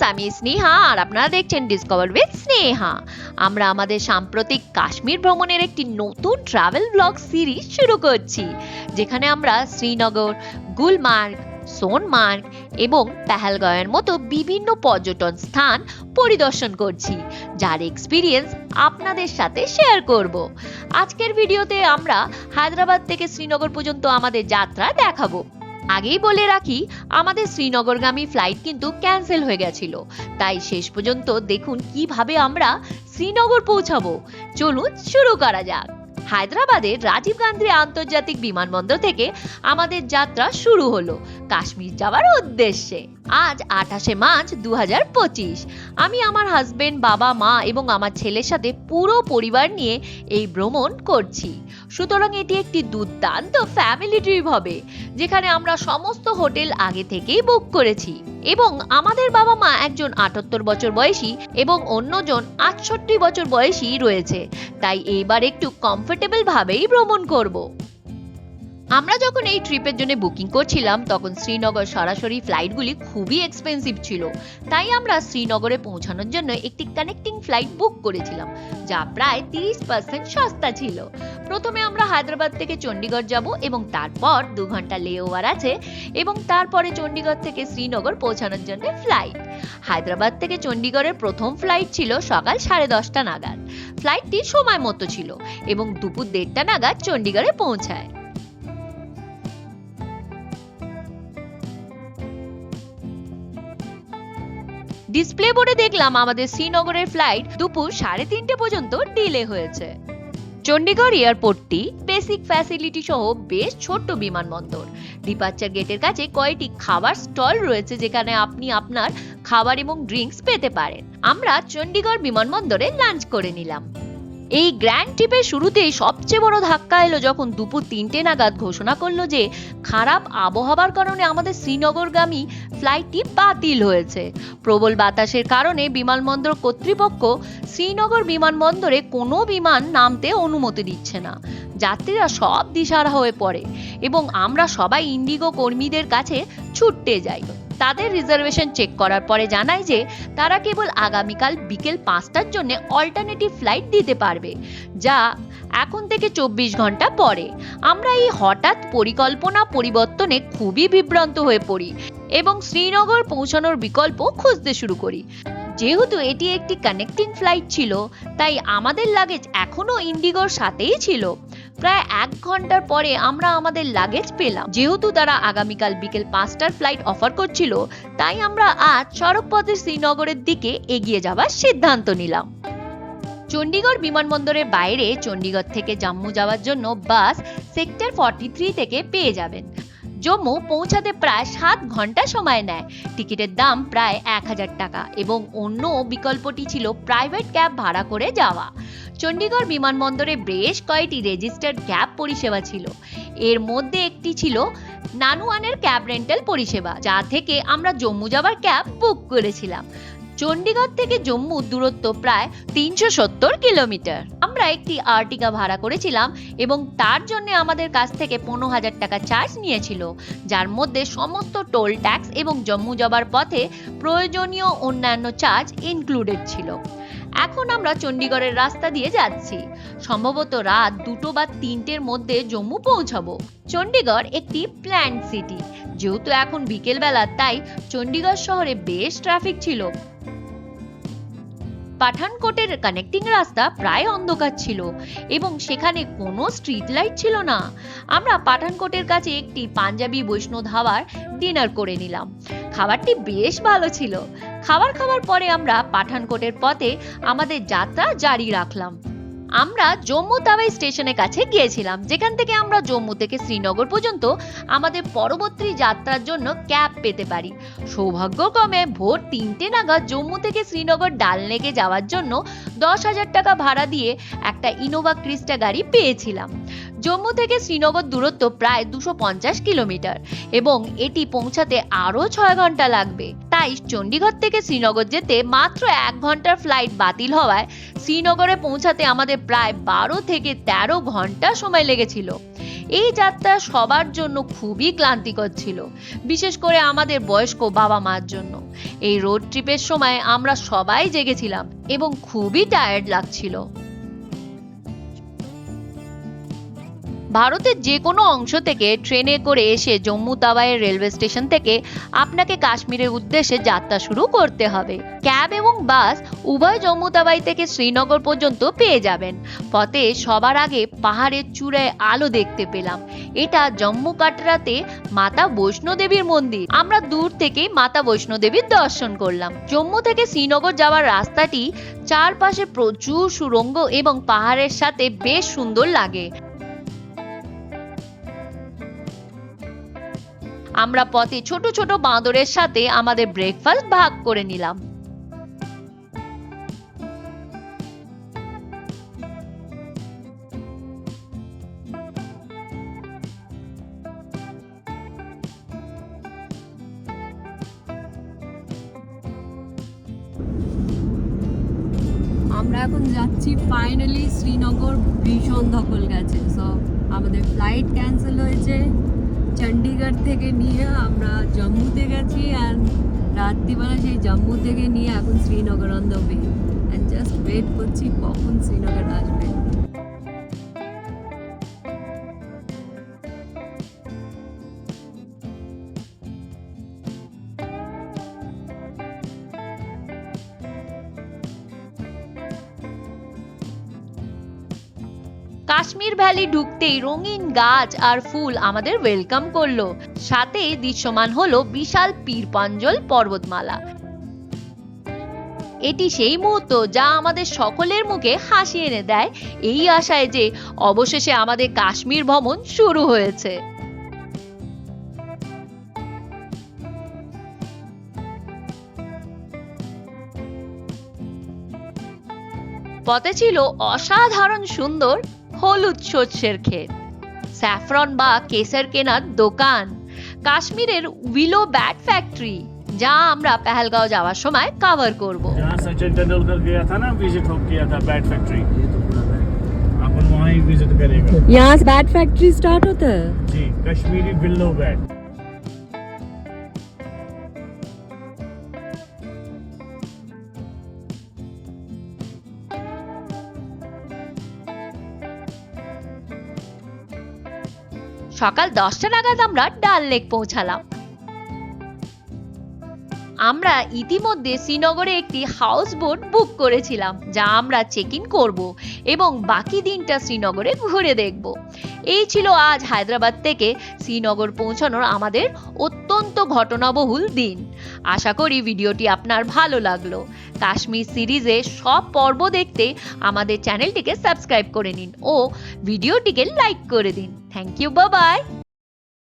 Friends আমি স্নেহা, আর আপনারা দেখছেন ডিসকভার উইথ স্নেহা। আমরা আমাদের সাম্প্রতিক কাশ্মীর ভ্রমণের একটি নতুন ট্রাভেল ব্লগ সিরিজ শুরু করছি, যেখানে আমরা শ্রীনগর, গুলমার্গ, সোনমার্গ এবং পেহেলগাঁওয়ের মতো বিভিন্ন পর্যটন স্থান পরিদর্শন করছি, যার এক্সপিরিয়েন্স আপনাদের সাথে শেয়ার করব। আজকের ভিডিওতে আমরা হায়দ্রাবাদ থেকে শ্রীনগর পর্যন্ত আমাদের যাত্রা দেখাবো। আগেই বলে রাখি, আমাদের শ্রীনগরগামী ফ্লাইট কিন্তু ক্যান্সেল হয়ে গেছিল। তাই শেষ পর্যন্ত দেখুন কীভাবে আমরা শ্রীনগর পৌঁছাবো। চলুন শুরু করা যাক। হায়দ্রাবাদের রাজীব গান্ধী আন্তর্জাতিক বিমানবন্দর থেকে আমাদের যাত্রা শুরু হলো। কাশ্মীর যাওয়ার উদ্দেশ্যে। আজ আঠাশে মার্চ দু হাজার পঁচিশ। আমি আমার হাজবেন্ড বাবা, মা এবং আমার ছেলের সাথে পুরো পরিবার নিয়ে এই ভ্রমণ করছি। সুতরাং এটি একটি দুর্দান্ত ফ্যামিলি ট্রিপ হবে, যেখানে আমরা সমস্ত হোটেল আগে থেকেই বুক করেছি এবং আমাদের বাবা মা একজন আটাত্তর বছর বয়সী এবং অন্যজন আটষট্টি বছর বয়সী রয়েছে। তাই এইবার একটু কমফোর্টেবল ভাবেই ভ্রমণ করব। আমরা যখন এই ট্রিপের জন্য বুকিং করছিলাম, তখন শ্রীনগর সরাসরি ফ্লাইটগুলি খুবই এক্সপেন্সিভ ছিল। তাই আমরা শ্রীনগরে পৌঁছানোর জন্য একটি কানেক্টিং ফ্লাইট বুক করেছিলাম, যা প্রায় তিরিশ পার্সেন্ট সস্তা ছিল। প্রথমে আমরা হায়দ্রাবাদ থেকে চণ্ডীগড় যাব এবং তারপর দু ঘণ্টা লেওভার আছে এবং তারপরে চণ্ডীগড় থেকে শ্রীনগর পৌঁছানোর জন্য ফ্লাইট হায়দ্রাবাদ থেকে চণ্ডীগড়ের প্রথম ফ্লাইট ছিল সকাল সাড়ে দশটা নাগাদ। ফ্লাইটটি সময় মতো ছিল এবং দুপুর দেড়টা নাগাদ চণ্ডীগড়ে পৌঁছায়। ডিসপ্লে বোর্ডে দেখলাম আমাদের শ্রীনগরের ফ্লাইট দুপুর সাড়ে তিনটে পর্যন্ত ডিলে হয়েছে। চণ্ডীগড় এয়ারপোর্টটি বেসিক ফ্যাসিলিটি সহ বেশ ছোট্ট বিমানবন্দর। ডিপার্চার গেটের কাছে কয়েকটি খাবার স্টল রয়েছে যেখানে আপনি আপনার খাবার এবং ড্রিঙ্কস পেতে পারেন। আমরা চণ্ডীগড় বিমানবন্দরে লাঞ্চ করে নিলাম। এই গ্র্যান্ড ট্রিপের শুরুতেই সবচেয়ে বড় ধাক্কা এলো যখন দুপুর তিনটে নাগাদ ঘোষণা করল যে খারাপ আবহাওয়ার কারণে আমাদের শ্রীনগরগামী ফ্লাইটটি বাতিল হয়েছে। প্রবল বাতাসের কারণে বিমানবন্দর কর্তৃপক্ষ শ্রীনগর বিমানবন্দরে কোনো বিমান নামতে অনুমতি দিচ্ছে না। যাত্রীরা সব দিশারা হয়ে পড়ে এবং আমরা সবাই ইন্ডিগো কর্মীদের কাছে ছুটতে যাই। তাদের রিজার্ভেশন চেক করার পরে জানায় যে তারা কেবল আগামীকাল বিকেল পাঁচটার জন্য অল্টারনেটিভ ফ্লাইট দিতে পারবে, যা এখন থেকে চব্বিশ ঘণ্টা পরে। আমরা এই হঠাৎ পরিকল্পনা পরিবর্তনে খুবই বিভ্রান্ত হয়ে পড়ি এবং শ্রীনগর পৌঁছানোর বিকল্প খুঁজতে শুরু করি। যেহেতু এটি একটি কানেক্টিং ফ্লাইট ছিল, তাই আমাদের লাগেজ এখনও ইন্ডিগোর সাথেই ছিল। প্রায় এক ঘণ্টার পরে আমরা আমাদের লাগেজ পেলাম। যেহেতু তারা আগামীকাল বিকেল পাঁচটার ফ্লাইট অফার করছিল, তাই আমরা আজ সড়কপথে শ্রীনগরের দিকে এগিয়ে যাওয়ার সিদ্ধান্ত নিলাম। চণ্ডীগড় বিমানবন্দরের বাইরে চণ্ডীগড় থেকে জম্মু যাওয়ার জন্য বাস সেক্টর ফর্টি থ্রি থেকে পেয়ে যাবেন। জম্মু পৌঁছাতে প্রায় সাত ঘণ্টা সময় নেয়। টিকিটের দাম প্রায় এক হাজার টাকা এবং অন্য বিকল্পটি ছিল প্রাইভেট ক্যাব ভাড়া করে যাওয়া। চণ্ডীগড় বিমানবন্দরে বেশ কয়েকটি রেজিস্টার্ড ক্যাব পরিষেবা ছিল। এর মধ্যে একটি ছিল নানুয়ানের ক্যাব রেন্টাল পরিষেবা, যা থেকে আমরা জম্মু যাবার ক্যাব বুক করেছিলাম। চণ্ডীগড় থেকে জম্মু দূরত্ব প্রায় তিনশো সত্তর কিলোমিটার। আমরা একটি আর্টিকা ভাড়া করেছিলাম এবং তার জন্য আমাদের কাছ থেকে পনেরো হাজার টাকা চার্জ নিয়েছিল, যার মধ্যে সমস্ত টোল ট্যাক্স এবং জম্মু যাবার পথে প্রয়োজনীয় অন্যান্য চার্জ ইনক্লুডেড ছিল। এখন আমরা চণ্ডীগড়ের রাস্তা দিয়ে যাচ্ছি। সম্ভবত রাত দুটো বা তিনটের মধ্যে জম্মু পৌঁছাবো। চণ্ডীগড় একটি প্ল্যান্ড সিটি যেহেতু এখন বিকেলবেলা, তাই চণ্ডীগড় শহরে বেশ ট্রাফিক ছিল। পাঠানকোটের কানেক্টিং রাস্তা প্রায় অন্ধকার ছিল এবং সেখানে কোনো স্ট্রিট লাইট ছিল না। আমরা পাঠানকোটের কাছে একটি পাঞ্জাবি বৈষ্ণব ধাবার ডিনার করে নিলাম। খাবারটি বেশ ভালো ছিল। খাবার খাওয়ার পরে আমরা পাঠানকোটের পথে আমাদের যাত্রা জারি রাখলাম। আমরা জম্মু তাওয়াই স্টেশনের কাছে গিয়েছিলাম, যেখান থেকে আমরা জম্মু থেকে শ্রীনগর পর্যন্ত আমাদের পরবর্তী যাত্রার জন্য ক্যাব পেতে পারি। সৌভাগ্যক্রমে ভোর তিনটে নাগাদ জম্মু থেকে শ্রীনগর ডাললেকে যাওয়ার জন্য দশ হাজার টাকা ভাড়া দিয়ে একটা ইনোভা ক্রিস্টা গাড়ি পেয়েছিলাম। জম্মু থেকে শ্রীনগর দূরত্ব প্রায় দুশো পঞ্চাশ কিলোমিটার এবং এটি পৌঁছাতে আরও ছয় ঘণ্টা লাগবে। তাই চণ্ডীগড় থেকে শ্রীনগর যেতে মাত্র এক ঘণ্টার ফ্লাইট বাতিল হওয়ায় শ্রীনগরে পৌঁছাতে আমাদের প্রায় বারো থেকে তেরো ঘণ্টা সময় লেগেছিল। এই যাত্রা সবার জন্য খুবই ক্লান্তিকর ছিল, বিশেষ করে আমাদের বয়স্ক বাবা মার জন্য। এই রোড ট্রিপের সময় আমরা সবাই জেগেছিলাম এবং খুবই টায়ার্ড লাগছিল। ভারতের যে কোনো অংশ থেকে ট্রেনে করে এসে জম্মু তাওয়াইয়ের রেলওয়ে স্টেশন থেকে আপনাকে কাশ্মীরের উদ্দেশ্যে যাত্রা শুরু করতে হবে। ক্যাব এবং বাস উভয় জম্মু তাওয়াই থেকে শ্রীনগর পর্যন্ত পেয়ে যাবেন। পথে সবার আগে পাহাড়ের চূড়ায় আলো দেখতে পেলাম। এটা জম্মু কাটরাতে মাতা বৈষ্ণোদেবীর মন্দির। আমরা দূর থেকেই মাতা বৈষ্ণোদেবীর দর্শন করলাম। জম্মু থেকে শ্রীনগর যাওয়ার রাস্তাটি চারপাশে প্রচুর সুরঙ্গ এবং পাহাড়ের সাথে বেশ সুন্দর লাগে। আমরা পথে ছোট ছোট বাঁদরের সাথে আমাদের ব্রেকফাস্ট ভাগ করে নিলাম। আমরা এখন যাচ্ছি ফাইনালি শ্রীনগর ভীষণ ধকল গেছে। সো আমাদের ফ্লাইট ক্যান্সেল হয়েছে। চণ্ডীগড় থেকে নিয়ে আমরা জম্মুতে গেছি অ্যান্ড রাত্রিবেলা সেই জম্মু থেকে নিয়ে এখন Srinagar on the way and just wait করছি কখন শ্রীনগর আসবে। কাশ্মীর ভ্যালি ঢুকতেই রঙিন গাছ আর ফুল আমাদের ওয়েলকাম করল। সাথে দৃশ্যমান হলো বিশাল পীরপাঞ্জল পর্বতমালা। এটি সেই মুহূর্ত যা আমাদের সকলের মুখে হাসি এনে দেয়, এই আশায় যে অবশেষে আমাদের কাশ্মীর ভ্রমণ শুরু হয়েছে। পথে ছিল অসাধারণ সুন্দর হলুদ শস্যের ক্ষেত স্যাফরন বা কেসের কেনার দোকান কাশ্মীরের উইলো ব্যাট ফ্যাক্টরি যা আমরা পেহেলগাঁও যাওয়ার সময় কভার করব जहाँ सचिन तेंदुलकर गया था ना विजिट हो किया था बैट फैक्ट्री अपन वहाँ ही विजिट करेगा यहाँ से बैट फैक्ट्री स्टार्ट होता है जी कश्मीरी बिल्लो बैट সকাল দশটা নাগাদ আমরা ডাল লেক পৌঁছালাম। আমরা ইতিমধ্যে শ্রীনগরে একটি হাউস বোট বুক করেছিলাম, যা আমরা চেক ইন করব এবং বাকি দিনটা শ্রীনগরে ঘুরে দেখব। এই ছিল আজ হায়দ্রাবাদ থেকে শ্রীনগর পৌঁছানোর আমাদের অত্যন্ত ঘটনাবহুল দিন। আশা করি ভিডিওটি আপনার ভালো লাগল। কাশ্মীর সিরিজে সব পর্ব দেখতে আমাদের চ্যানেলটিকে সাবস্ক্রাইব করে নিন ও ভিডিওটিকে লাইক করে দিন। Thank you by